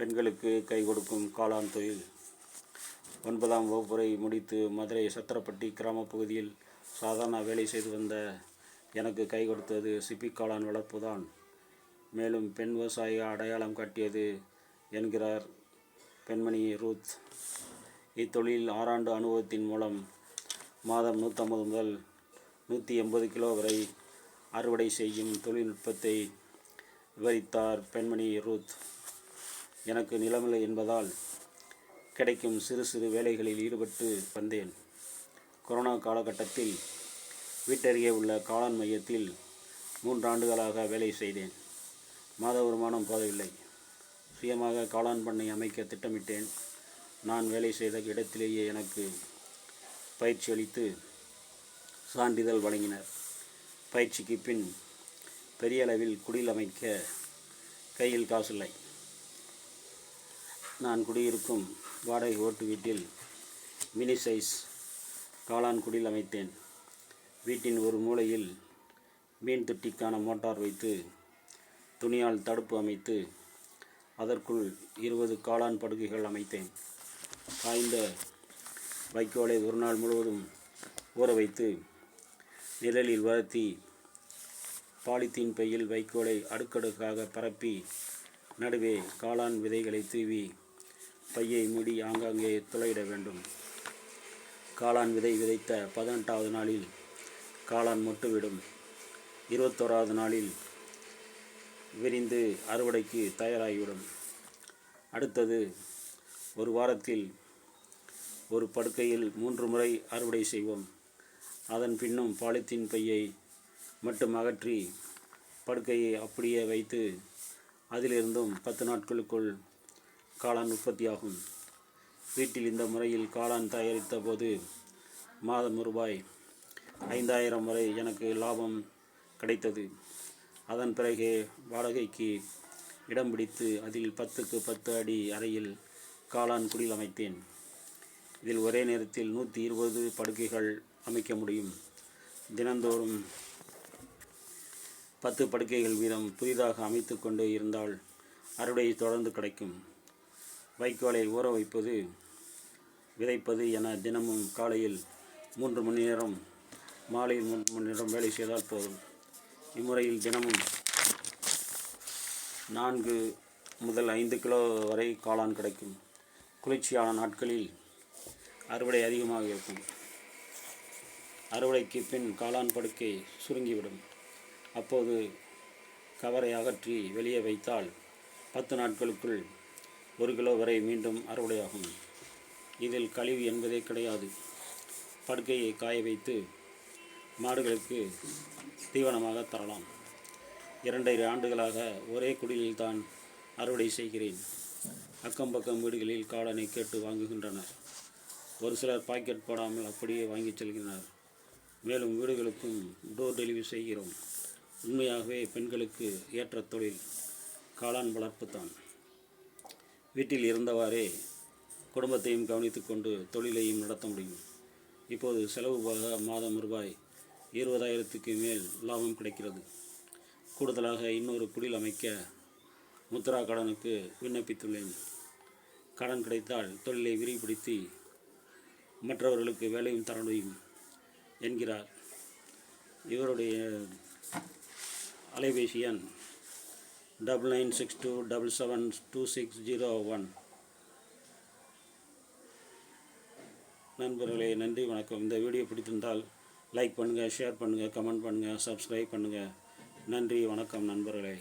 பெண்களுக்கு கை கொடுக்கும் காளான் தொழில். ஒன்பதாம் வகுப்புரை முடித்து மதுரை சத்திரப்பட்டி கிராமப் பகுதியில் சாதாரண வேலை செய்து வந்த எனக்கு கை கொடுத்தது சிப்பி காளான் வளர்ப்புதான். மேலும் பெண் விவசாயி அடையாளம் காட்டியது என்கிறார் பெண்மணி ரூத். இத்தொழில் ஆறாண்டு அனுபவத்தின் மூலம் மாதம் நூற்றம்பது முதல் நூற்றி எண்பது கிலோ வரை அறுவடை செய்யும் தொழில்நுட்பத்தை விவரித்தார் பெண்மணி ரூத். எனக்கு நிலமில்லை என்பதால் கிடைக்கும் சிறு சிறு வேலைகளில் ஈடுபட்டு வந்தேன். கொரோனா காலகட்டத்தில் வீட்டருகே உள்ள காளான் மையத்தில் மூன்றாண்டுகளாக வேலை செய்தேன். மாத வருமானம் போதவில்லை சுயமாக காளான் பண்ணை அமைக்க திட்டமிட்டேன். நான் வேலை செய்த இடத்திலேயே எனக்கு பயிற்சி அளித்து சான்றிதழ் வழங்கினர். பயிற்சிக்கு பின் பெரிய அளவில் குடில் அமைக்க கையில் காசில்லை. நான் குடியிருக்கும் வாடகை ஓட்டு வீட்டில் மினி சைஸ் காளான் குடில் அமைத்தேன். வீட்டின் ஒரு மூலையில் மீன் தொட்டிக்கான மோட்டார் வைத்து துணியால் தடுப்பு அமைத்து அதற்குள் இருபது காளான் படுகைகள் அமைத்தேன். காய்ந்த வைக்கோலை ஒரு நாள் முழுவதும் ஊற வைத்து நிழலில் வளர்த்தி பாலித்தீன் பையில் வைக்கோலை அடுக்கடுக்காக பரப்பி நடுவே காளான் விதைகளை தூவி பையை மூடி ஆங்காங்கே துளையிட வேண்டும். காளான் விதை விதைத்த பதினெட்டாவது நாளில் காளான் மொட்டுவிடும். இருபத்தோராவது நாளில் விரிந்து அறுவடைக்கு தயாராகிவிடும். அடுத்தது ஒரு வாரத்தில் ஒரு படுக்கையில் மூன்று முறை அறுவடை செய்வோம். அதன் பின்னும் பாலித்தீன் பையை மட்டும் அகற்றி படுக்கையை அப்படியே வைத்து அதிலிருந்தும் பத்து நாட்களுக்குள் காளான் உற்பத்தியாகும். வீட்டில் இந்த முறையில் காளான் தயாரித்த போது மாதம் ரூபாய் ஐந்தாயிரம் வரை எனக்கு லாபம் கிடைத்தது. அதன் பிறகு வாடகைக்கு இடம் பிடித்து அதில் பத்துக்கு பத்து அடி அறையில் காளான் குடில் அமைத்தேன். இதில் ஒரே நேரத்தில் நூற்றி இருபது படுக்கைகள் அமைக்க முடியும். தினந்தோறும் பத்து படுக்கைகள் வீதம் புதிதாக அமைத்து கொண்டே இருந்தால் அறுவடை தொடர்ந்து கிடைக்கும். வைக்கோலை ஊற வைப்பது விதைப்பது என தினமும் காலையில் மூன்று மணி நேரம் மாலையில் மூன்று மணி நேரம் வேலை செய்தால் போதும். இம்முறையில் தினமும் நான்கு முதல் ஐந்து கிலோ வரை காளான் கிடைக்கும். குளிர்ச்சியான நாட்களில் அறுவடை அதிகமாக இருக்கும். அறுவடைக்கு பின் காளான் படுக்கை சுருங்கிவிடும். அப்போது கவரை அகற்றி வெளியே வைத்தால் பத்து நாட்களுக்குள் ஒரு கிலோ வரை மீண்டும் அறுவடையாகும். இதில் கழிவு என்பதே கிடையாது. படுக்கையை காய வைத்து மாடுகளுக்கு தீவனமாக தரலாம். இரண்டரை ஆண்டுகளாக ஒரே குடிலில் தான் அறுவடை செய்கிறேன். அக்கம் பக்கம் வீடுகளில் காடனை கேட்டு வாங்குகின்றனர். ஒரு சிலர் பாக்கெட் போடாமல் அப்படியே வாங்கி செல்கின்றனர். மேலும் வீடுகளுக்கும் டோர் டெலிவரி செய்கிறோம். உண்மையாகவே பெண்களுக்கு ஏற்ற தொழில். காளான் வளர்ப்பு தான் வீட்டில் இருந்தவாறே குடும்பத்தையும் கவனித்து கொண்டு தொழிலையும் நடத்த முடியும். இப்போது செலவு போக மாதம் ரூபாய் இருபதாயிரத்துக்கு மேல் லாபம் கிடைக்கிறது. கூடுதலாக இன்னொரு குடில் அமைக்க முத்ரா கடனுக்கு விண்ணப்பித்துள்ளேன். கடன் கிடைத்தால் தொழிலை விரிவுபடுத்தி மற்றவர்களுக்கு வேலையும் தர முடியும் என்கிறார். இவருடைய அலைபேசி எண் double nine six two double seven two six zero one நண்பர்களே நன்றி வணக்கம். இந்த வீடியோ பிடித்திருந்தால் லைக் பண்ணுங்கள் ஷேர் பண்ணுங்கள் கமெண்ட் பண்ணுங்கள் சப்ஸ்கிரைப் பண்ணுங்கள் நன்றி வணக்கம் நண்பர்களே.